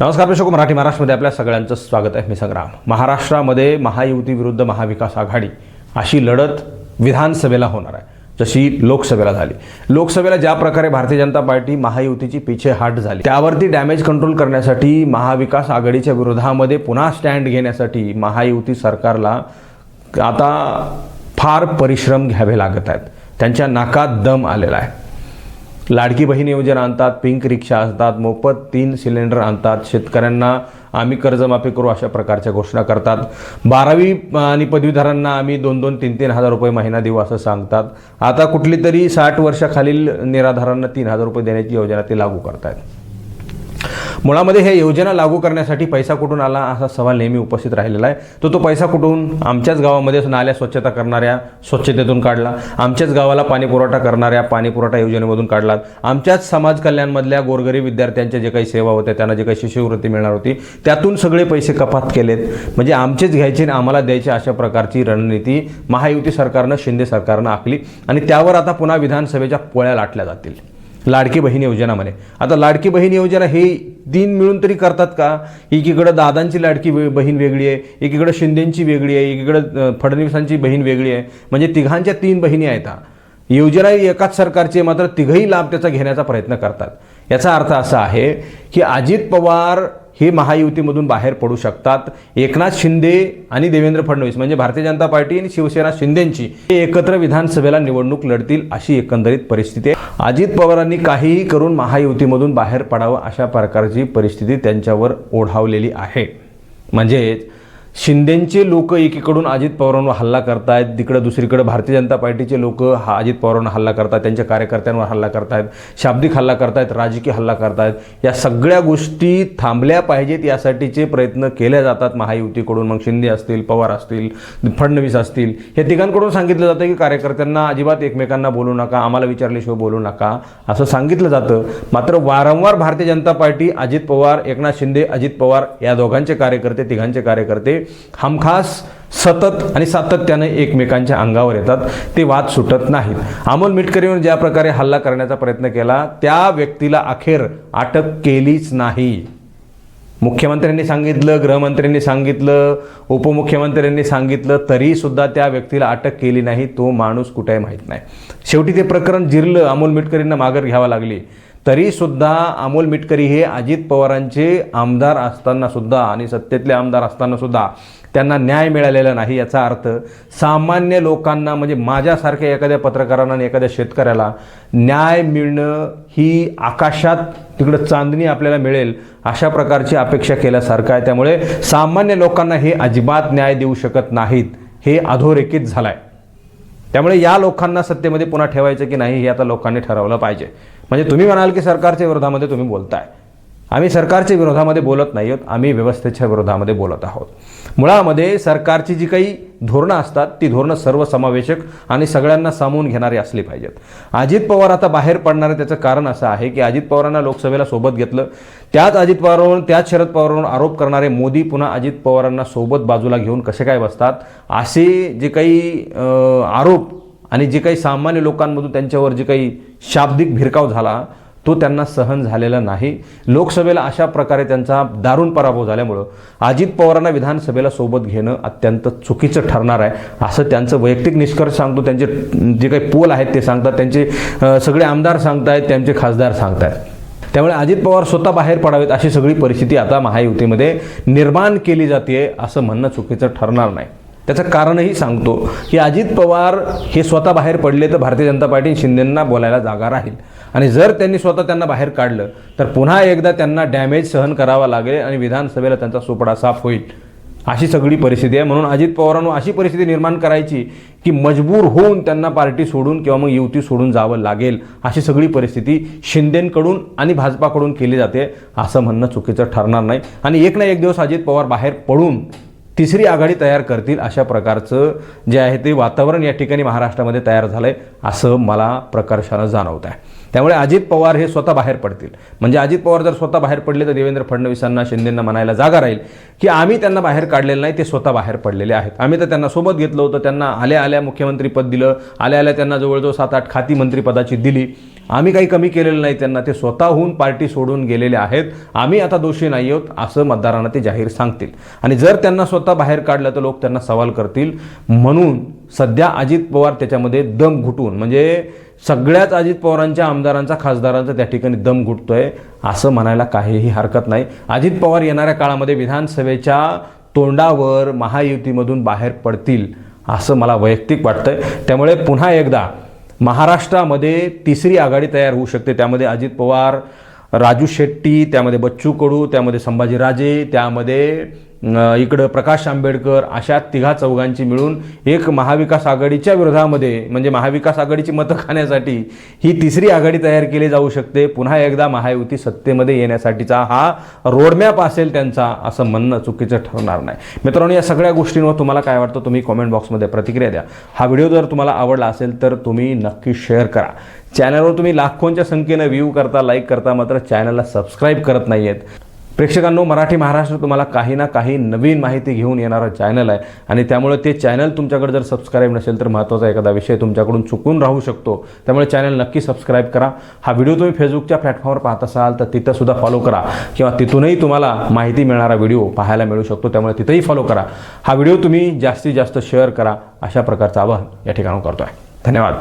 नमस्कार प्रेक्षक मराठी महाराष्ट्रामध्ये आपल्या सगळ्यांचं स्वागत आहे. मी संग्राम. महाराष्ट्रामध्ये महायुती विरुद्ध महाविकास आघाडी अशी लढत विधानसभेला होणार आहे. जशी लोकसभेला झाली. लोकसभेला ज्या प्रकारे भारतीय जनता पार्टी महायुतीची पिछेहाट झाली त्यावरती डॅमेज कंट्रोल करण्यासाठी महाविकास आघाडीच्या विरोधामध्ये पुन्हा स्टँड घेण्यासाठी महायुती सरकारला आता फार परिश्रम घ्यावे लागत आहेत. त्यांच्या नाकात दम आलेला आहे. लाडकी बहीण योजना आणतात पिंक रिक्षा आणतात मोफत तीन सिलेंडर आणतात. शेतकऱ्यांना आम्ही कर्जमाफी करू अशा प्रकारच्या घोषणा करतात. बारावी आणि पदवीधरांना आम्ही दोन दोन तीन तीन हजार रुपये महिना देऊ असं सांगतात. आता कुठली तरी साठ वर्षाखालील निराधारांना तीन हजार रुपये देण्याची योजना ते लागू करतायत. मुळामध्ये हे योजना लागू करण्यासाठी पैसा कुठून आला असा सवाल नेहमी उपस्थित राहिलेला आहे. तो तो पैसा कुठून आमच्याच गावामध्ये नाल्या स्वच्छता करणाऱ्या स्वच्छतेतून काढला आमच्याच गावाला पाणीपुरवठा करणाऱ्या पाणीपुरवठा योजनेमधून काढला आमच्याच समाज कल्याणमधल्या गोरगरीब विद्यार्थ्यांच्या जे काही सेवा होत्या त्यांना जे काही शिष्यवृत्ती मिळणार होती त्यातून सगळे पैसे कपात केलेत. म्हणजे आमचेच घ्यायचे आणि आम्हाला द्यायचे अशा प्रकारची रणनीती महायुती सरकारनं शिंदे सरकारनं आखली आणि त्यावर आता पुन्हा विधानसभेच्या पोळ्या लाटल्या जातील. लाडकी बहीण योजनामध्ये आता लाडकी बहीण योजना हे दिन मिळून तरी करतात का? एकीकडं दादांची लाडकी बहीण वेगळी आहे एकीकडं शिंदेंची वेगळी आहे एकीकडं फडणवीसांची बहीण वेगळी आहे. म्हणजे तिघांच्या तीन बहिणी आहेत योजना ही एकाच सरकारची मात्र तिघही लाभ त्याचा घेण्याचा प्रयत्न करतात. याचा अर्थ असा आहे की अजित पवार हे महायुतीमधून बाहेर पडू शकतात. एकनाथ शिंदे आणि देवेंद्र फडणवीस म्हणजे भारतीय जनता पार्टी आणि शिवसेना शिंदेंची हे एकत्र विधानसभेला निवडणूक लढतील अशी एकंदरीत परिस्थिती आहे. अजित पवारांनी काहीही करून महायुतीमधून बाहेर पडावं अशा प्रकारची परिस्थिती त्यांच्यावर ओढावलेली आहे. म्हणजेच शिंदेचे लोक एकीकडून अजित पवारांवर हल्ला करतायत तिकडं दुसरीकडे भारतीय जनता पार्टीचे लोक हा अजित पवारांवर हल्ला करतात त्यांच्या कार्यकर्त्यांवर हल्ला करतायत शाब्दिक हल्ला करतायत राजकीय हल्ला करतायत. या सगळ्या गोष्टी थांबल्या पाहिजेत यासाठीचे प्रयत्न केले जातात महायुतीकडून. मग शिंदे असतील पवार असतील फडणवीस असतील हे तिघांकडून सांगितलं जातं की कार्यकर्त्यांना अजिबात एकमेकांना बोलू नका आम्हाला विचारल्याशिवाय बोलू नका असं सांगितलं जातं. मात्र वारंवार भारतीय जनता पार्टी अजित पवार एकनाथ शिंदे अजित पवार या दोघांचे कार्यकर्ते तिघांचे कार्यकर्ते हमखास सतत आणि सातत्याने एकमेकांच्या अंगावर येतात. ते वाद सुटत नाहीत. अमोल मिटकरीवर ज्या प्रकारे हल्ला करण्याचा प्रयत्न केला त्या व्यक्तीला अखेर अटक केलीच नाही. मुख्यमंत्र्यांनी सांगितलं गृहमंत्र्यांनी सांगितलं उपमुख्यमंत्र्यांनी सांगितलं तरी सुद्धा त्या व्यक्तीला अटक केली नाही. तो माणूस कुठे आहे माहीत नाही. शेवटी ते प्रकरण जिरलं अमोल मिटकरींना माघार घ्यावा लागली. तरीसुद्धा अमोल मिटकरी हे अजित पवारांचे आमदार असतानासुद्धा आणि सत्तेतले आमदार असतानासुद्धा त्यांना न्याय मिळालेला नाही याचा अर्थ सामान्य लोकांना म्हणजे माझ्यासारख्या एखाद्या पत्रकारांना आणि एखाद्या शेतकऱ्याला न्याय मिळणं ही आकाशात तिकडं चांदणी आपल्याला मिळेल अशा प्रकारची अपेक्षा केल्यासारखं आहे. त्यामुळे सामान्य लोकांना हे अजिबात न्याय देऊ शकत नाहीत हे अधोरेखित झालं आहे त्यामुळे या लोकांना सत्तेमध्ये पुन्हा ठेवायचं की नाही हे आता लोकांनी ठरवलं पाहिजे. म्हणजे तुम्ही म्हणाल की सरकारच्या विरोधामध्ये तुम्ही बोलताय. आम्ही सरकारच्या विरोधामध्ये बोलत नाही आहोत आम्ही व्यवस्थेच्या विरोधामध्ये बोलत आहोत. मुळामध्ये सरकारची जी काही धोरणं असतात ती धोरणं सर्वसमावेशक आणि सगळ्यांना सामावून घेणारी असली पाहिजेत. अजित पवार आता बाहेर पडणार त्याचं कारण असं आहे की अजित पवारांना लोकसभेला सोबत घेतलं. त्याच अजित पवारांवर त्याच शरद पवारांवर आरोप करणारे मोदी पुन्हा अजित पवारांना सोबत बाजूला घेऊन कसे काय बसतात? असे जे काही आरोप आणि जे काही सामान्य लोकांमधून त्यांच्यावर जे काही शाब्दिक भिरकाव झाला तो त्यांना सहन झालेला नाही. लोकसभेला अशा प्रकारे त्यांचा दारुण पराभव झाल्यामुळं अजित पवारांना विधानसभेला सोबत घेणं अत्यंत चुकीचं ठरणार आहे. असं त्यांचं वैयक्तिक निष्कर्ष सांगतो. त्यांचे जे काही पोल आहेत ते सांगतात. त्यांचे सगळे आमदार सांगतायत त्यांचे खासदार सांगतायत. त्यामुळे अजित पवार स्वतः बाहेर पडावेत अशी सगळी परिस्थिती आता महायुतीमध्ये निर्माण केली जाते असं म्हणणं चुकीचं ठरणार नाही. त्याचं कारणही सांगतो की अजित पवार हे स्वतः बाहेर पडले तर भारतीय जनता पार्टी शिंदेंना बोलायला जागा राहील. आणि जर त्यांनी स्वतः त्यांना बाहेर काढलं तर पुन्हा एकदा त्यांना डॅमेज सहन करावा लागेल आणि विधानसभेला त्यांचा सुपडा साफ होईल. अशी सगळी परिस्थिती आहे. म्हणून अजित पवारांनो अशी परिस्थिती निर्माण करायची की मजबूर होऊन त्यांना पार्टी सोडून किंवा मग युती सोडून जावं लागेल अशी सगळी परिस्थिती शिंदेकडून आणि भाजपाकडून केली जाते असं म्हणणं चुकीचं ठरणार नाही. आणि एक ना एक दिवस अजित पवार बाहेर पडून तिसरी आघाडी तयार करतील अशा प्रकारचं जे आहे ते वातावरण या ठिकाणी महाराष्ट्रामध्ये तयार झालं आहे असं मला प्रकर्षानं जाणवत आहे त्यामुळे अजित पवार हे स्वतः बाहेर पडतील. म्हणजे अजित पवार जर स्वतः बाहेर पडले तर देवेंद्र फडणवीसांना शिंदेंना म्हणायला जागा राहील. की आम्ही त्यांना बाहेर काढलेलं नाही ते स्वतः बाहेर पडलेले आहेत. आम्ही तर त्यांना सोबत घेतलं होतं त्यांना आल्या आल्या मुख्यमंत्रीपद दिलं आल्या आल्या त्यांना जवळजवळ सात आठ खाती मंत्रिपदाची दिली. आम्ही काही कमी केलेलं नाही त्यांना ते स्वतःहून पार्टी सोडून गेलेले आहेत. आम्ही आता दोषी नाही आहोत असं मतदारांना ते जाहीर सांगतील. आणि जर त्यांना स्वतः बाहेर काढलं तर लोक त्यांना सवाल करतील. म्हणून सध्या अजित पवार त्याच्यामध्ये दम घुटून म्हणजे सगळ्याच अजित पवारांच्या आमदारांचा खासदारांचा त्या ठिकाणी दम घुटतोय असं म्हणायला काहीही हरकत नाही. अजित पवार येणाऱ्या काळामध्ये विधानसभेच्या तोंडावर महायुतीमधून बाहेर पडतील असं मला वैयक्तिक वाटतंय. त्यामुळे पुन्हा एकदा महाराष्ट्रामध्ये तिसरी आघाडी तयार होऊ शकते. त्यामध्ये अजित पवार राजू शेट्टी त्यामध्ये बच्चू कडू त्यामध्ये संभाजीराजे त्यामध्ये इकडं प्रकाश आंबेडकर अशा तिघा चौघांची मिळून एक महाविकास आघाडीच्या विरोधामध्ये म्हणजे महाविकास आघाडीची मतं खाण्यासाठी ही तिसरी आघाडी तयार केली जाऊ शकते. पुन्हा एकदा महायुती सत्तेमध्ये येण्यासाठीचा हा रोडमॅप असेल त्यांचा असं म्हणणं चुकीचं ठरणार नाही. मित्रांनो या सगळ्या गोष्टींवर तुम्हाला काय वाटतं तुम्ही कॉमेंट बॉक्समध्ये प्रतिक्रिया द्या. हा व्हिडिओ जर तुम्हाला आवडला असेल तर तुम्ही नक्की शेअर करा. चॅनलवर तुम्ही लाखोंच्या संख्येनं व्ह्यू करता लाईक करता मात्र चॅनलला सबस्क्राईब करत नाही आहेत प्रेक्षकांनो मराठी महाराष्ट्र तुम्हाला काही ना काही नवीन माहिती घेऊन येणारं चॅनल आहे. आणि त्यामुळे ते चॅनल तुमच्याकडे जर सबस्क्राईब नसेल तर महत्त्वाचा एखादा विषय तुमच्याकडून चुकून राहू शकतो. त्यामुळे चॅनल नक्की सबस्क्राईब करा. हा व्हिडिओ तुम्ही फेसबुकच्या प्लॅटफॉर्मवर पाहत असाल तर तिथंसुद्धा फॉलो करा. किंवा तिथूनही तुम्हाला माहिती मिळणारा व्हिडिओ पाहायला मिळू शकतो. त्यामुळे तिथंही फॉलो करा. हा व्हिडिओ तुम्ही जास्तीत जास्त शेअर करा. अशा प्रकारचं आवाहन या ठिकाणी करतो आहे धन्यवाद.